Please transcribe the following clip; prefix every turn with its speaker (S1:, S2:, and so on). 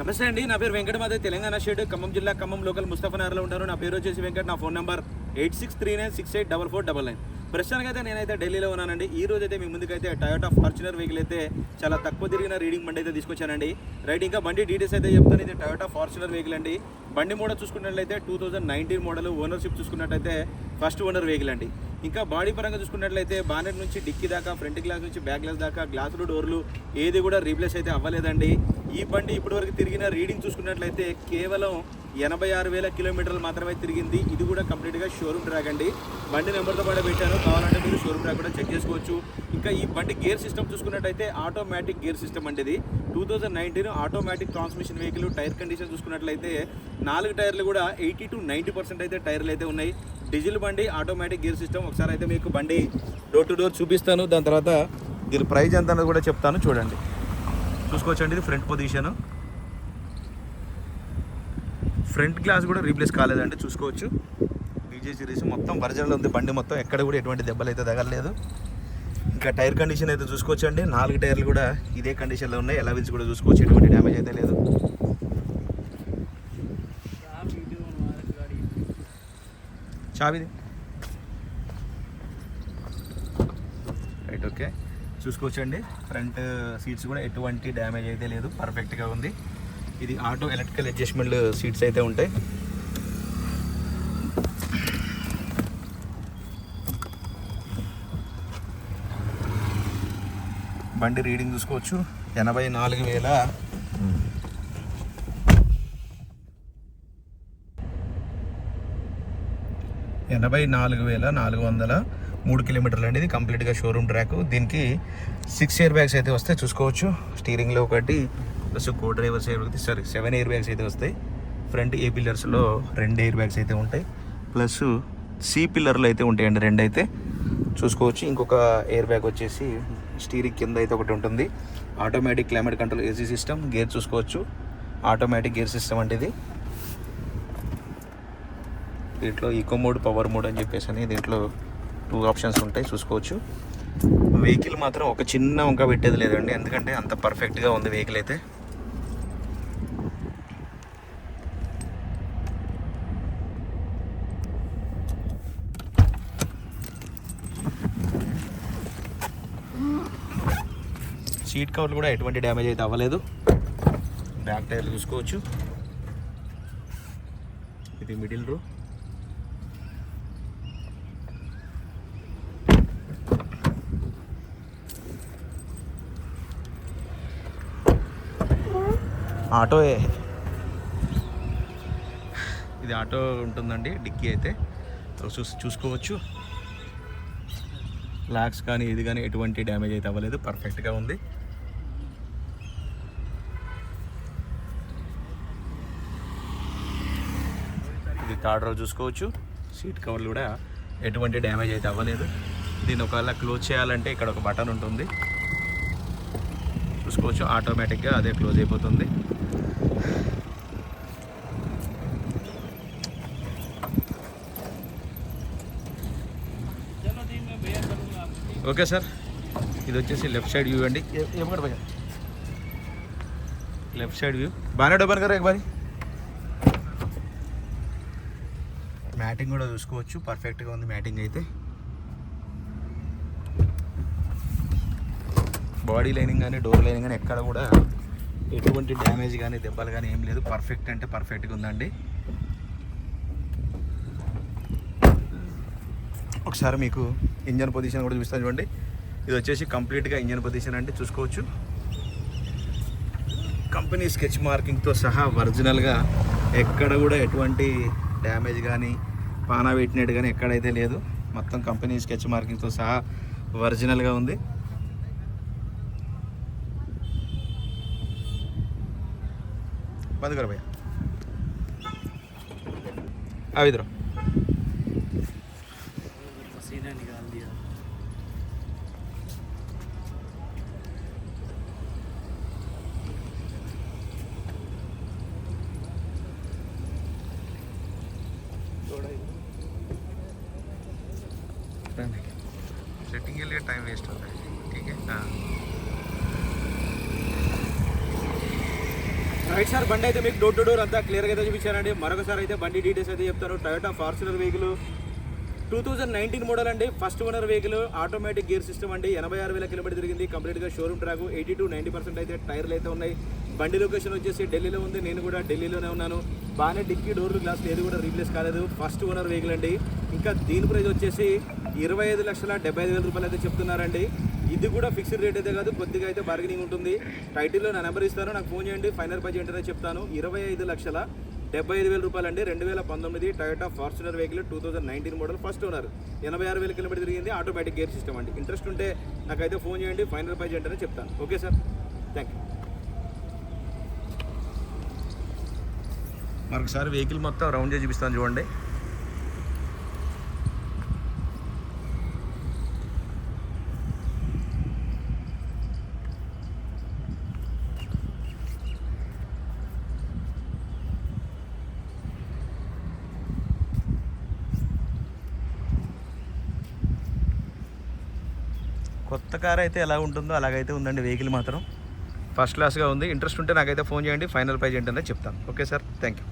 S1: నమస్తే అండి నా పేరు వెంకటమాదే తెలంగాణ షేడ్ ఖమ్మం జిల్లా ఖమ్మం లోకల్ ముస్తఫానగర్లో ఉంటాను నా పేరు వచ్చేసి వెంకట్ నా phone number eight six three nine six eight double four double nine. ప్రస్తుతానికి అయితే నేనైతే ఢిల్లీలో ఉన్నానండి. ఈ రోజు అయితే మీ ముందుకైతే టయోటా ఫార్చునర్ వెహికల్ అయితే చాలా తక్కువ తిరిగిన రీడింగ్ బండి అయితే తీసుకొచ్చానండి. రైట్ ఇంకా బండి డీటెయిల్స్ అయితే చెప్తాను. ఇది టయోటా ఫార్చునర్ వెహికల్ అండి. బండి మోడల్ చూసుకున్నట్లయితే two thousand nineteen model ownership చూసుకున్నట్టయితే ఫస్ట్ ఓనర్ వెహికల్ అండి. ఇంకా బాడీ పరంగా చూసుకున్నట్లయితే బానెట్ నుంచి డిక్కీ దాకా ఫ్రంట్ గ్లాస్ నుంచి బ్యాక్ గ్లాస్ దాకా గ్లాసులు డోర్లు ఏది కూడా రీప్లేస్ అయితే అవ్వలేదండి. ఈ బండి ఇప్పటివరకు తిరిగిన రీడింగ్ చూసుకున్నట్లయితే కేవలం ఎనభై ఆరు వేల కిలోమీటర్లు మాత్రమే తిరిగింది. ఇది కూడా కంప్లీట్గా షోరూమ్ ట్రాక్ అండి. బండి నెంబర్తో పాటు పెట్టాను. కావాలంటే మీరు షోరూమ్ ట్రాక్ కూడా చెక్ చేసుకోవచ్చు. ఇంకా ఈ బండి గేర్ సిస్టమ్ చూసుకున్నట్లయితే ఆటోమేటిక్ గేర్ సిస్టమ్ అండి ఇది. Two thousand nineteen automatic transmission vehicle tyre condition చూసుకున్నట్లయితే నాలుగు టైర్లు కూడా ఎయిటీ టు నైంటీ పర్సెంట్ అయితే టైర్లు అయితే ఉన్నాయి. డీజిల్ బండి ఆటోమేటిక్ గేర్ సిస్టమ్. ఒకసారి అయితే మీకు బండి డోర్ టు డోర్ చూపిస్తాను. దాని తర్వాత దీని ప్రైజ్ ఎంత అన్నది కూడా చెప్తాను. చూడండి. చూసుకోవచ్చండి ఇది ఫ్రంట్ పొజిషన్. ఫ్రంట్ గ్లాస్ కూడా రీప్లేస్ కాలేదండి. చూసుకోవచ్చు. డీజే సిరీస్ మొత్తం ఒరిజినల్ ఉంది. బండి మొత్తం ఎక్కడ కూడా ఎటువంటి దెబ్బలు అయితే తగలలేదు. ఇంకా టైర్ కండిషన్ అయితే చూసుకోవచ్చు అండి నాలుగు టైర్లు కూడా ఇదే కండిషన్లో ఉన్నాయి. ఎలా విల్స్ కూడా చూసుకోవచ్చు. ఎటువంటి డ్యామేజ్ అయితే లేదు. చావిది. రైట్ ఓకే చూసుకోవచ్చండి. ఫ్రంట్ సీట్స్ uh, కూడా ఎటువంటి డ్యామేజ్ అయితే లేదు. పర్ఫెక్ట్గా ఉంది. ఇది ఆటో ఎలక్ట్రికల్ అడ్జస్ట్మెంట్ సీట్స్ అయితే ఉంటాయి. బండి రీడింగ్ చూసుకోవచ్చు. ఎనభై నాలుగు వేల ఎనభై నాలుగు వేల నాలుగు వందల మూడు కిలోమీటర్లు అనేది కంప్లీట్గా షోరూమ్ ట్రాక్. దీనికి సిక్స్ ఇయర్ బ్యాగ్స్ అయితే వస్తాయి చూసుకోవచ్చు. స్టీరింగ్లో ఒకటి plus co drivers sorry seven air bags అయితే వస్తాయి. ఫ్రంట్ ఏ పిల్లర్స్లో రెండు ఎయిర్ బ్యాగ్స్ అయితే ఉంటాయి. ప్లస్ సి పిల్లర్లు అయితే ఉంటాయండి రెండు అయితే చూసుకోవచ్చు. ఇంకొక ఎయిర్ బ్యాగ్ వచ్చేసి స్టీరింగ్ కింద అయితే ఒకటి ఉంటుంది. Automatic climate control AC system gear చూసుకోవచ్చు. ఆటోమేటిక్ గేర్ సిస్టమ్ అంటే ఇది. దీంట్లో ఈకో మోడ్ పవర్ మోడ్ అని చెప్పేసి అని దీంట్లో టూ ఆప్షన్స్ ఉంటాయి చూసుకోవచ్చు. వెహికల్ మాత్రం ఒక చిన్న వంక పెట్టేది లేదండి ఎందుకంటే అంత పర్ఫెక్ట్గా ఉంది వెహికల్ అయితే. సీట్ కవర్లు కూడా ఎటువంటి డ్యామేజ్ అయితే అవ్వలేదు. బ్యాక్ టైర్లు చూసుకోవచ్చు. ఇది మిడిల్ రో ఆటో ఇది ఆటో ఉంటుందండి డిక్కీ అయితే. చూసి చూసుకోవచ్చు. లాక్స్ కానీ ఇది కానీ ఎటువంటి డ్యామేజ్ అయితే అవ్వలేదు పర్ఫెక్ట్గా ఉంది. ఇది థర్డ్ రో చూసుకోవచ్చు. సీట్ కవర్లు కూడా ఎటువంటి డ్యామేజ్ అయితే అవ్వలేదు. దీన్ని ఒకవేళ క్లోజ్ చేయాలంటే ఇక్కడ ఒక బటన్ ఉంటుంది. చూసుకోవచ్చు ఆటోమేటిక్గా అదే క్లోజ్ అయిపోతుంది. Okay sir. ఇది వచ్చేసి లెఫ్ట్ సైడ్ వ్యూ అండి. Left side view. బాగానే డబ్బన్ కదా బారి. మ్యాటింగ్ కూడా చూసుకోవచ్చు. పర్ఫెక్ట్గా ఉంది మ్యాటింగ్ అయితే. బాడీ లైనింగ్ కానీ డోర్ లైనింగ్ కానీ ఎక్కడ కూడా ఎటువంటి డ్యామేజ్ కానీ దెబ్బలు కానీ ఏం లేదు. పర్ఫెక్ట్ అంటే పర్ఫెక్ట్గా ఉందండి. ఒకసారి మీకు ఇంజన్ పొజిషన్ కూడా చూపిస్తాను చూడండి. ఇది వచ్చేసి కంప్లీట్గా ఇంజన్ పొజిషన్ అంటే చూసుకోవచ్చు. కంపెనీ స్కెచ్ మార్కింగ్తో సహా ఒరిజినల్గా ఎక్కడ కూడా ఎటువంటి డ్యామేజ్ కానీ పానా పెట్టినట్టు కానీ ఎక్కడైతే లేదు. మొత్తం కంపెనీ స్కెచ్ మార్కింగ్తో సహా ఒరిజినల్గా ఉంది. బంద్ అవిద్రో इधर
S2: पसीना निकाल दिया
S1: सेटिंग के लिए टाइम वेस्ट होता है ठीक है हाँ రైట్ సార్ బండి అయితే మీకు డోర్ టు డోర్ అంతా క్లియర్గా అయితే చూపించానండి మరొకసారి అయితే బండి డీటెయిల్స్ అయితే చెప్తాను Toyota Fortuner vehicle two thousand nineteen model అండి. First owner vehicle automatic gear system అండి. ఎనభై ఆరు వేల కిలోమీటర్ తిరిగింది. కంప్లీట్గా showroom track eighty to ninety percent అయితే టైర్లు అయితే ఉన్నాయి. బండి లొకేషన్ వచ్చేసి ఢిల్లీలో ఉంది. నేను కూడా ఢిల్లీలోనే ఉన్నాను. బాగానే డిక్కీ డోర్లు గ్లాస్ ఏది కూడా రీప్లేస్ కాలేదు. ఫస్ట్ ఓనర్ వెహికల్ అండి. ఇంకా దీని ప్రైస్ వచ్చేసి ఇరవై ఐదు లక్షల డెబ్బై ఐదు వేల రూపాయలు అయితే చెప్తున్నారండి. ఇది కూడా ఫిక్స్డ్ రేట్ అయితే కాదు కొద్దిగా అయితే బార్గెనింగ్ ఉంటుంది. టైటిల్లో నా నెంబర్ ఇస్తాను. నాకు ఫోన్ చేయండి. ఫైనల్ ప్రైజ్ ఏంటనే చెప్తాను. ఇరవై ఐదు లక్షల డెబ్బై ఐదు వేల రూపాయలు అండి రెండు వేల పంతొమ్మిది Toyota Fortuner vehicle two thousand nineteen model first owner ఎనభై ఆరు వేల కిలోమీటర్ తిరిగింది ఆటోమేటిక్ గేర్ సిస్టమ్ అండి. ఇంట్రెస్ట్ ఉంటే నాకైతే ఫోన్ చేయండి ఫైనల్ ప్రైజ్ ఏంటనే చెప్తాను. ఓకే సార్ థ్యాంక్ యూ మరొకసారి వెహికల్ మొత్తం రౌండ్ చేసి చూపిస్తాను చూడండి. కొత్త కార్ అయితే ఎలా ఉంటుందో అలాగైతే ఉందండి వెహికల్ మాత్రం. ఫస్ట్ క్లాస్గా ఉంది. ఇంట్రెస్ట్ ఉంటే నాకైతే ఫోన్ చేయండి. ఫైనల్ ప్రైజ్ ఏంటనే చెప్తాను. Okay sir thank you